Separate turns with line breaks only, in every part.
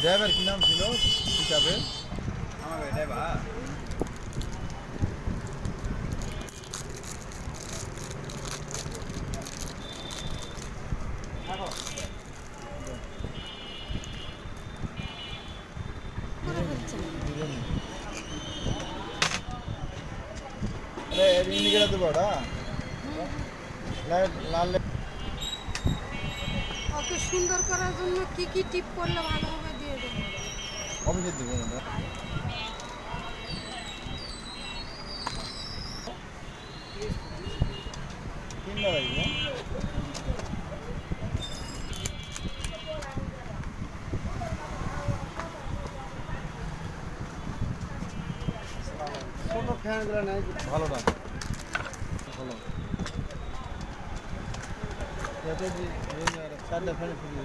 Driver কি নাম ছিল? হিসাবে
আমার
লাইট লাল লাইট
ওকে সুন্দর করার জন্য কি কি টিপ করলে ভালো
অফিসের এটা তিনটা লাগবে ছোট ফ্যানগুলো নাই ভালো না। ভালো। চারটা ফ্যান ফুরিয়ে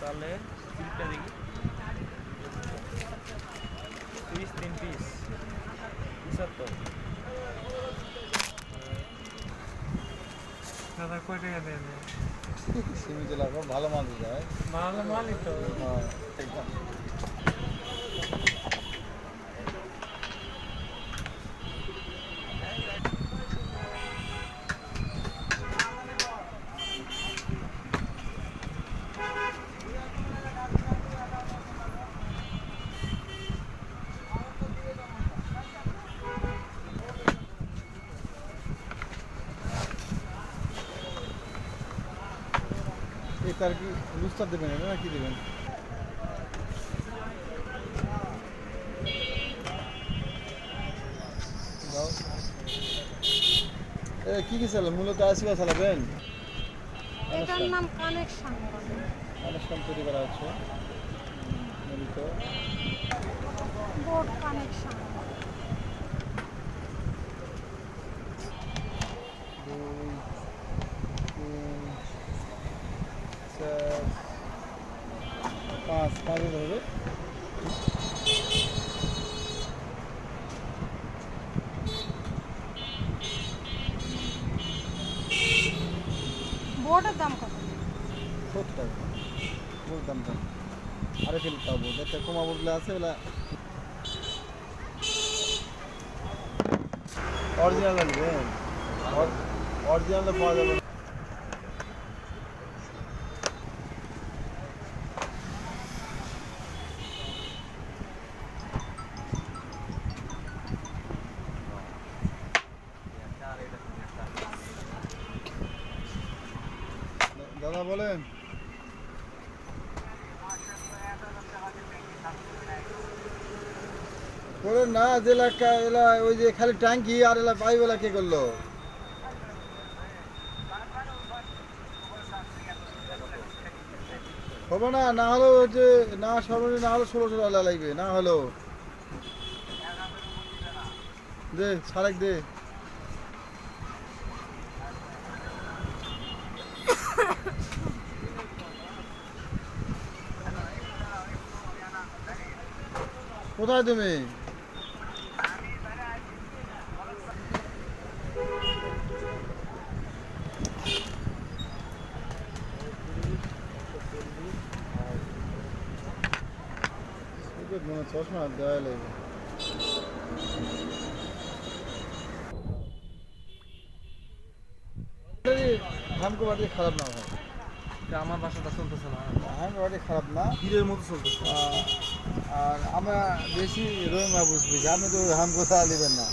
তাহলে তিনটা দেখি পিস তিন পিস পঁচাত্তর।
দাদা কয় টাকা
লাগো ভালো মাল হয়।
ভালো মালই তো।
তার কি লুস্টার দেবেন এটা না কি দেবেন? এ কি কি চালান মূলত আশিবা চালাবেন?
এটার নাম কানেকশন
অনুষ্ঠান তৈরি করা হচ্ছে। মূলত।
বোর্ড কানেকশন
দুই তিন চার পাঁচ পাঁচ ধরবে
বোর্ডের দাম কত?
সত্তর। টাকা বলতাম তো আরে ফেল পাবো একটা কমা বদলে আছে ওলা অরিজিনাল অরিজিনাল পাওয়া যাবে দাদা বলেন। বলেন না এলাকা, এলা, ওই যে খালি ট্যাঙ্কি আর এলা পাইপ এলা কে করল? হবে না না হলেও যে, না সর্বনিম্ন, না হলে ষোলোশো টাকা লাগবে, না হলেও। দে, সারেক দে। কোথায় তুমি? চশমা দেওয়া লাগবে খারাপ না। ভাই
আমার বাসাটা চলতেছে না
খারাপ না।
হীরের মতো চলতেছে
আর আমরা বেশি রোমা বুঝবি যে আপনি তো হাম কোথা নেবেন না।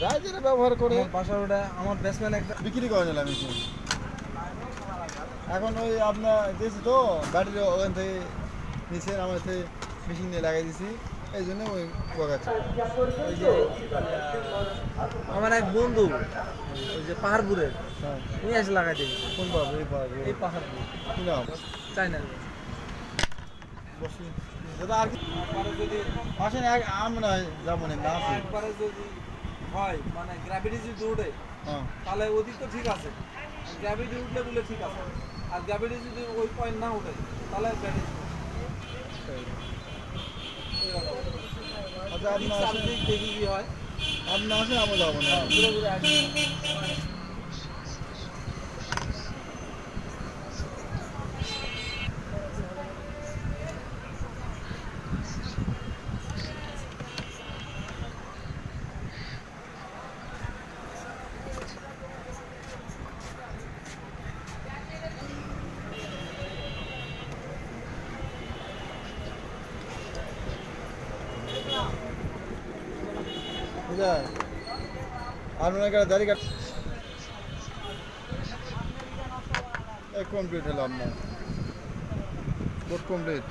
যাই যেটা ব্যবহার করে।
বাসার ওটা আমার ব্যাটসম্যান একটা
বিক্রি করে নিলাম মেশিন এখন ওই আপনার দিয়েছি তো ব্যাটারি ওখান থেকে নিচে আমার থেকে মেশিন দিয়ে লাগাই দিছি। এই জন্য ওই বগাচ্ছে
আমার এক বন্ধু ওই যে পাহাড়পুরের
হ্যাঁ।
উনি এসে লাগাই দিই
কোন পাবো এই পাবো
এই পাহাড়পুর।
কি নাম?
চাই না
বসুন দাদা আর কি?
যদি
আসেন এক যাব না
একবারে যদি হয় মানে গ্র্যাভিটি যদি উঠে
হ্যাঁ।
তাহলে ওদিক তো ঠিক আছে। গ্র্যাভিটি উঠলে বলে ঠিক আছে। আর গ্র্যাভিটি যদি ওই পয়েন্ট না উঠে তাহলে ব্যাটিং
আচ্ছা আপনি আসেন
দেখি কি হয়।
আপনি আসেন আমি যাব না। আছে আপনার দাড়ি কাট কমপ্লিট হলো আপনার বোট কমপ্লিট